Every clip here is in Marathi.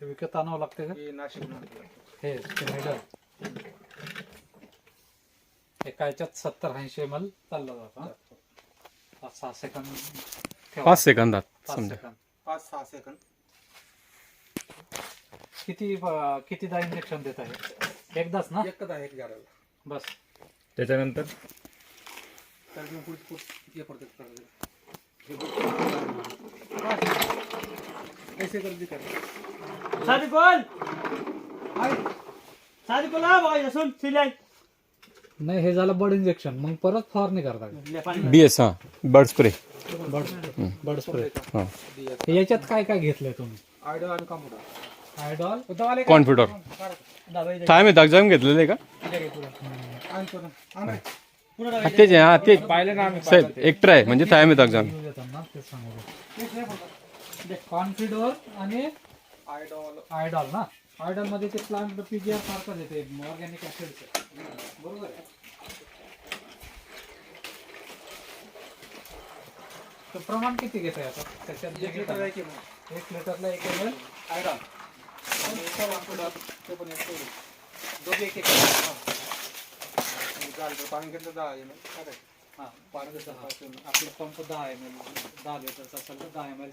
हे विकत आणावं लागतं का हे नाशिक हे स्टिमेडर एका याच्यात सत्तर ऐंशी एम चालला जातो पाच सहा सेकंद ठेवा. पाच सेकंदात पाच सेकंद पाच सहा सेकंद किती कितीदा इंजेक्शन देत आहे एकदाच ना एकच आहे एक बस त्याच्यानंतर तर कैसे दी कर सादी कोल शादी कोल हा भाई सुन सिलाई नहीं हे झालं बड इंजेक्शन मग परत फार फवारणी करता बीएस हां बर्ड स्प्रे बर्ड स्प्रे हां याच्यात काय काय घेतलंय तुम्ही आयडॉल आणि कॉम्प्युटर आयडॉल वाले कॉम्प्युटर मी येतात जाम घेतलेले का तेच आहे हा ते साहेब एकटर आहे म्हणजे थायमेत एक्झाम कॉन्फिडोर आयडॉल आयडॉल ना आयडॉल मध्य प्लांट पीजीआर सारखंच येते एसिड से बरबर है तो प्रमाण कि एक लीटर एक एम एल आयडॉल पंप दा एम एल दा लीटर दा एम एल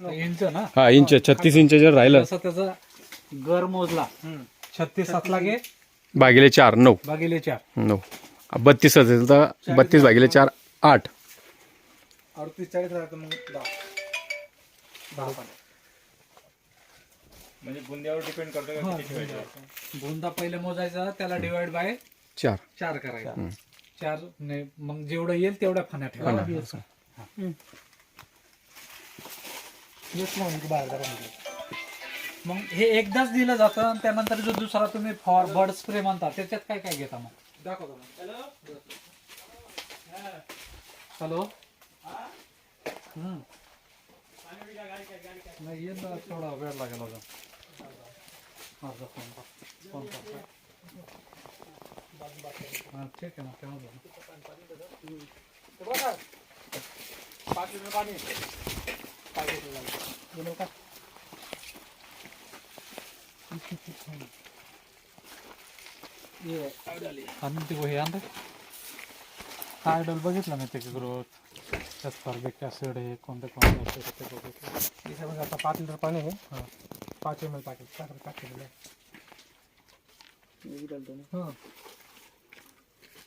इंच ना हा इंच छत्तीस इंच जर राहिलं असं त्याचा घर मोजला छत्तीस सात लागे भागिले चार नऊ भागिले चार नऊ बत्तीस असेल तर बत्तीस भागिले चार आठ अडतीस चाळीस राहतं मग म्हणजे बुंद्यावर डिपेंड करतो बुंदा पहिले मोजायचा त्याला डिवाइड बाय चार चार करायचा चार मग जेवढं येईल तेवढ्या खाण्यात ठेवा हेच म्हणून बाहेर म्हणलं मग हे एकदाच दिलं जातं आणि त्यानंतर जो दुसरा तुम्ही फॉर बर्ड स्प्रे म्हणता त्याच्यात काय काय घेता मग दाखवतो हॅलो नाही येत थोडा वेळ लागेल अजून माझा फोन फोन हां ठीक आहे मग तेव्हा बघा पाणी आइडल ते आयडल ग्रोथ स्पर्धे सीड हे कोणते कोणते पांच ते बघितलं एम एल पाकिट टाकलं हाँ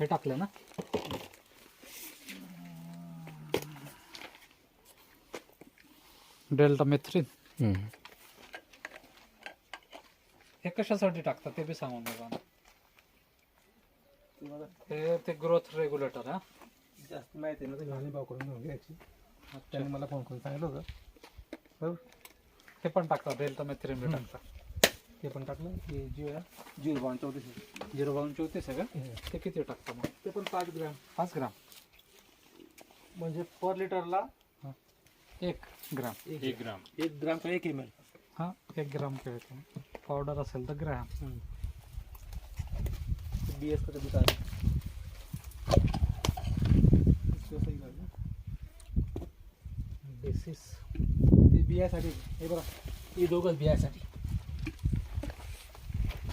हे टाकलं ना डेल्टा मेथ्रीन हे कशासाठी टाकतात ते बी सांगून बघा हे ते ग्रोथ रेग्युलेटर हा जास्त माहिती ना घाणी भाव करून घ्यायची त्यांनी मला फोन करून सांगितलं होतं हे पण टाकतात डेल्टा मेथ्रीन बी टाकतात ते पण टाकलं हे चौतीस झिरो चौतीस आहे का ते किती टाकतो ग्राम म्हणजे पर लिटरला एक ग्राम एक ग्राम एक ग्राम का एक एम एल हाँ एक ग्राम का एक पावडर ग्राम बी एस का कधी बेसिस ते बियासाठी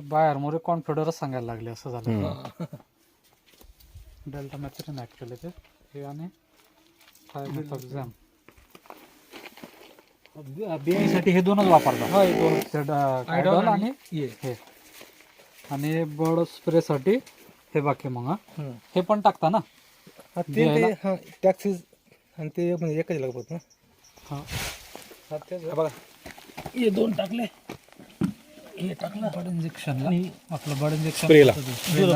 बाहेर मोरे कॉन्फिडरच सांगायला लागले असं झालं डेल्टा मॅथेरिन ऍक्च्युली ते हे आणि फायब्रिथॉक्झॅम साठी हे दोनच वापरतात आणि e हे आणि बर्ड स्प्रे साठी हे बाकी मग हे पण टाकता ना ते टॅक्सीज आणि ते म्हणजे एकच लागत ना हा बघा हे e दोन टाकले हे टाकलं बड इंजेक्शनला आपलं बड इंजेक्शन स्प्रेला